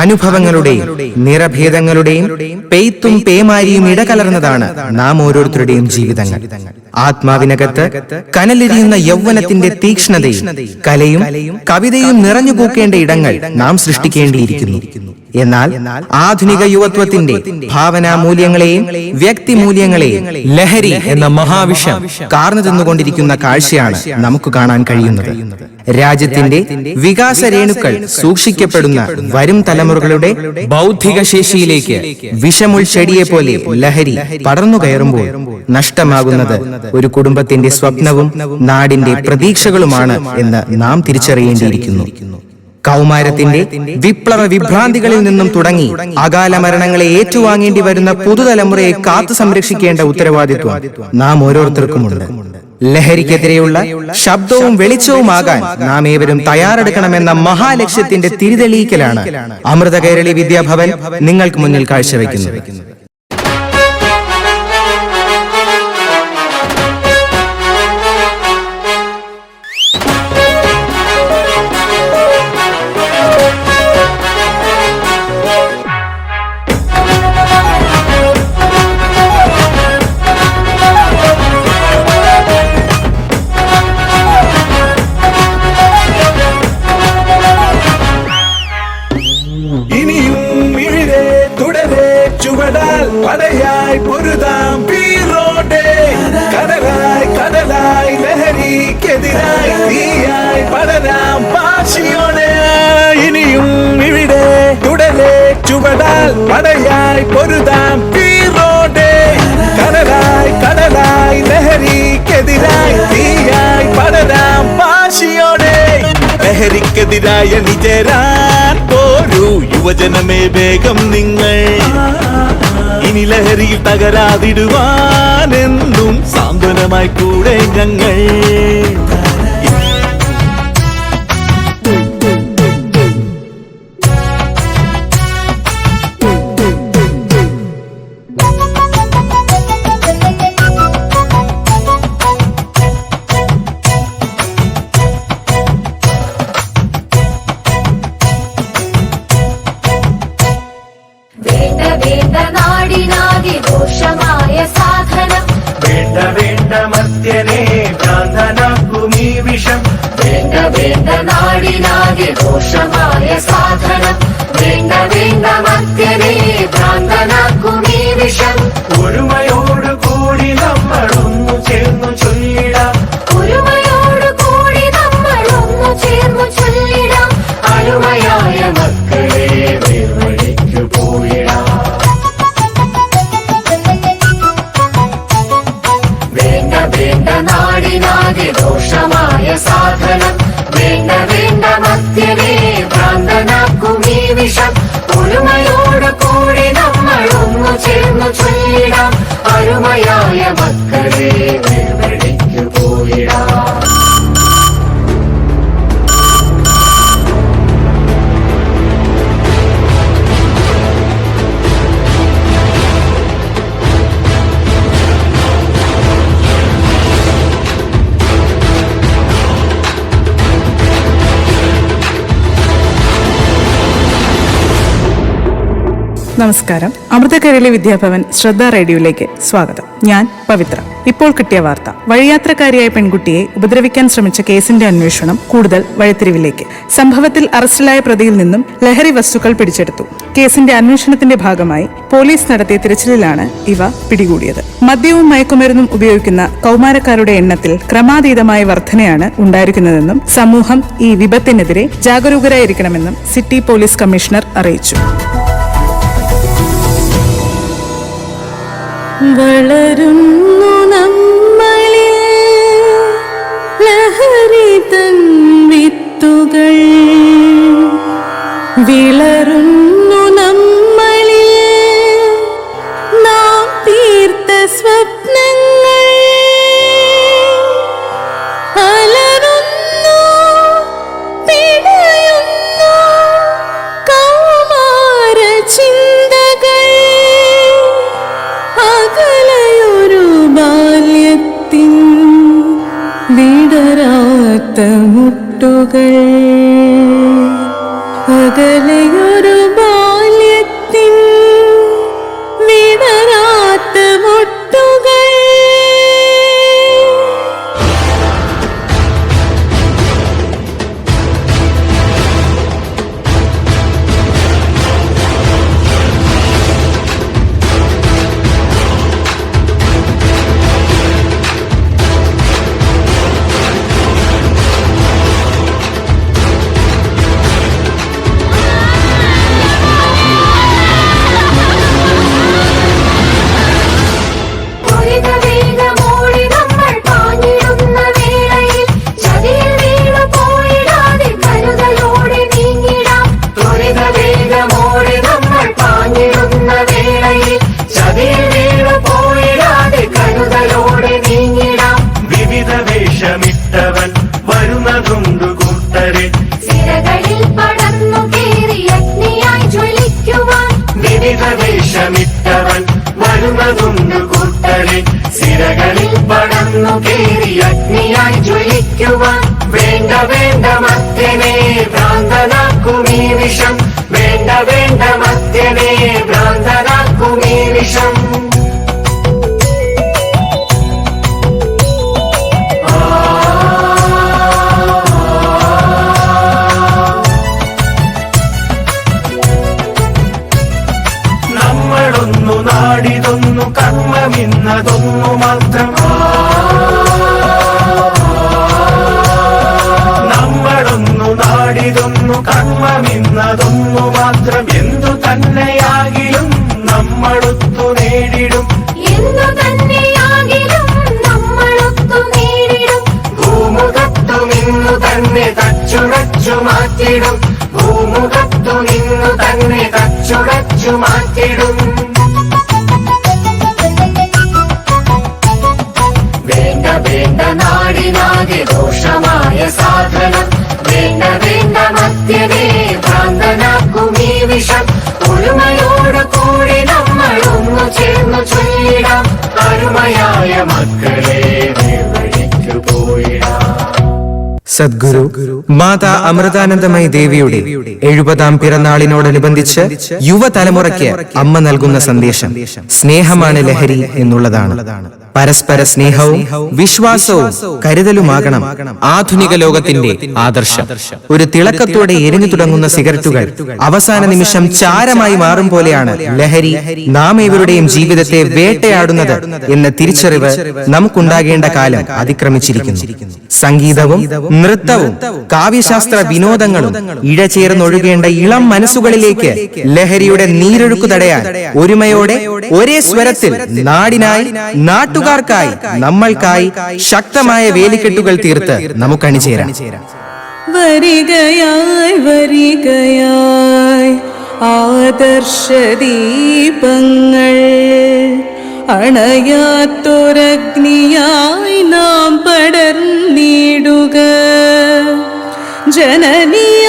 അനുഭവങ്ങളുടെയും നിറഭേദങ്ങളുടെയും പെയ്ത്തും പേമാരിയും ഇടകലർന്നതാണ് നാം ഓരോരുത്തരുടെയും ജീവിതങ്ങൾ. ആത്മാവിനകത്ത് കനലെരിയുന്ന യൗവനത്തിന്റെ തീക്ഷ്ണതയും കലയും കവിതയും നിറഞ്ഞു പൂക്കേണ്ട ഇടങ്ങൾ നാം സൃഷ്ടിക്കേണ്ടിയിരിക്കുന്നു. എന്നാൽ ആധുനിക യുവത്വത്തിന്റെ ഭാവനാ മൂല്യങ്ങളെയും വ്യക്തി മൂല്യങ്ങളെയും ലഹരി എന്ന മഹാവിഷം കാർന്നു തിന്നുകൊണ്ടിരിക്കുന്ന കാഴ്ചയാണ് നമുക്ക് കാണാൻ കഴിയുന്നത്. രാജ്യത്തിന്റെ വികാസ രേണുക്കൾ സൂക്ഷിക്കപ്പെടുന്ന വരും തലമുറകളുടെ ബൗദ്ധിക ശേഷിയിലേക്ക് വിഷമുൾ ചെടിയെ പോലെ ലഹരി പടർന്നു കയറുമ്പോൾ നഷ്ടമാകുന്നത് ഒരു കുടുംബത്തിന്റെ സ്വപ്നവും നാടിന്റെ പ്രതീക്ഷകളുമാണ് എന്ന് നാം തിരിച്ചറിയേണ്ടിയിരിക്കുന്നു. കൗമാരത്തിന്റെ വിപ്ലവ വിഭ്രാന്തികളിൽ നിന്നും തുടങ്ങി അകാല മരണങ്ങളെ ഏറ്റുവാങ്ങേണ്ടി വരുന്ന പുതുതലമുറയെ കാത്തു സംരക്ഷിക്കേണ്ട ഉത്തരവാദിത്വം നാം ഓരോരുത്തർക്കുമുണ്ട്. ലഹരിക്കെതിരെയുള്ള ശബ്ദവും വെളിച്ചവുമാകാൻ നാം ഏവരും തയ്യാറെടുക്കണമെന്ന മഹാലക്ഷ്യത്തിന്റെ തിരിതെളിയിക്കലാണ്. അമൃത കേരളി വിദ്യാഭവൻ നിങ്ങൾക്ക് മുന്നിൽ കാഴ്ചവെക്കുന്നത്. പാശിയോടെ ഇനിയും ഇവിടെ തുടരെ. ചുവടാൽ പടയായി പൊരുതാം തീറോടെ കടലായി കടലായി ലഹരിക്കെതിരായി തീയായി പടരാം പാശിയോടെ ലഹരിക്കെതിരായ നിജരാൻ പോരൂ. യുവജനമേ വേഗം നിങ്ങൾ ഇനി ലഹരിയിൽ തകരാതിടുവാനെന്നും സാന്ത്വനമായി കൂടെ ഞങ്ങൾ വേണ്ട മദ്യനെ ഭ്രാന്തനാക്കും ഈ വിഷം വേണ്ട വേണ്ട നാടിനാകെ ദോഷമായ സാധനം വേണ്ട വേണ്ട മദ്യനെ ഭ്രാന്തനാക്കും ഈ വിഷം അരുമയായ മക്കളെ നിർവഴിക്കു പോയിടാം നമസ്കാരം. അമൃത കേരളി വിദ്യാഭവൻ ശ്രദ്ധ റേഡിയോയിലേക്ക് സ്വാഗതം. ഞാൻ പവിത്ര. ഇപ്പോൾ കിട്ടിയ വാർത്ത. വഴിയാത്രക്കാരിയായ പെൺകുട്ടിയെ ഉപദ്രവിക്കാൻ ശ്രമിച്ച കേസിന്റെ അന്വേഷണം കൂടുതൽ വഴിത്തിരിവിലേക്ക്. സംഭവത്തിൽ അറസ്റ്റിലായ പ്രതിയിൽ നിന്നും ലഹരി വസ്തുക്കൾ പിടിച്ചെടുത്തു. കേസിന്റെ അന്വേഷണത്തിന്റെ ഭാഗമായി പോലീസ് നടത്തിയ തിരച്ചിലിലാണ് ഇവ പിടികൂടിയത്. മദ്യവും മയക്കുമരുന്നും ഉപയോഗിക്കുന്ന കൗമാരക്കാരുടെ എണ്ണത്തിൽ ക്രമാതീതമായ വർധനയാണ് ഉണ്ടായിരിക്കുന്നതെന്നും സമൂഹം ഈ വിപത്തിനെതിരെ ജാഗരൂകരായിരിക്കണമെന്നും സിറ്റി പോലീസ് കമ്മീഷണർ അറിയിച്ചു. വളരുന്നു നമ്മളിൽ. ലഹരി തൻ വിത്തുകൾ വിളരുന്നു വിട്ടവൻ വരുന്നതുണ്ട് കൂട്ടരെ. സിരകളിൽ പടന്നു വിവിധ വേഷമിട്ടവൻ വരുന്നതുണ്ടു കൂട്ടരെ. സിരകളിൽ പടന്നു കയറി അഗ്നിയായി ജ്വലിക്കുവാൻ വേണ്ട വേണ്ട മത്തനെ ഭ്രാന്തനാക്കും ഈ വിഷം. നാടിതൊന്നു കർമ്മമിന്നതൊന്നു മാത്രം നമ്മളൊന്നു നാടിതൊന്നു കർമ്മമിന്നതൊന്നു മാത്രം എന്തു തന്നെയാകിലും നമ്മളൊത്തു നേടിടും. എന്തു തന്നെയാകിലും നമ്മളൊത്തു നേരിടും ഭൂമുഖത്തു നിന്നു തന്നെ തച്ചുടച്ചു മാറ്റിടും ഭൂമുഖത്തു നിന്നു തന്നെ തച്ചുടച്ചു മാറ്റിടും നാടിനാകെ ദോഷമായ സാധനം. വേണ്ട വേണ്ട മത്യനെ ഭ്രാന്തനാക്കും ഈ വിഷം. ഒരുമയോട് കൂടി നമ്മൾ ചേർന്നു ചൊല്ലിടാം. അരുമയായ മക്കളെ നിർവഴിക്കു പോയിടാം. സദ്ഗുരു മാതാ അമൃതാനന്ദമയി ദേവിയുടെ എഴുപതാം പിറന്നാളിനോടനുബന്ധിച്ച് യുവതലമുറയ്ക്ക് അമ്മ നൽകുന്ന സന്ദേശം സ്നേഹമാണ് ലഹരി എന്നുള്ളതാണ്. പരസ്പര സ്നേഹവും വിശ്വാസവും കരുതലുമാകണം ആധുനിക ലോകത്തിന്റെ ആദർശം. ഒരു തിളക്കത്തോടെ എരിഞ്ഞു തുടങ്ങുന്ന സിഗരറ്റുകൾ അവസാന നിമിഷം ചാരമായി മാറും പോലെയാണ് ലഹരി നാം ഇവരുടെയും ജീവിതത്തെ വേട്ടയാടുന്നത് എന്ന തിരിച്ചറിവ് നമുക്കുണ്ടാകേണ്ട കാലം അതിക്രമിച്ചിരിക്കുന്നു. സംഗീതവും നൃത്തവും കാവ്യശാസ്ത്ര വിനോദങ്ങളും ഇഴചേർന്നൊഴുകേണ്ട ഇളം മനസ്സുകളിലേക്ക് ലഹരിയുടെ നീരൊഴുക്കു തടയാൻ ഒരുമയോടെ ഒരേ സ്വരത്തിൽ നാടിനായി നാട്ടുകാർക്കായി നമ്മൾക്കായി ശക്തമായ വേലിക്കെട്ടുകൾ തീർത്ത് നമുക്കണിചേരാം വരികയായി വരികയായി ആദർശദീപങ്ങൾ അണയാത്തൊരഗ്നിയായി നാം പടർന്നിടുക. ജനനിയാം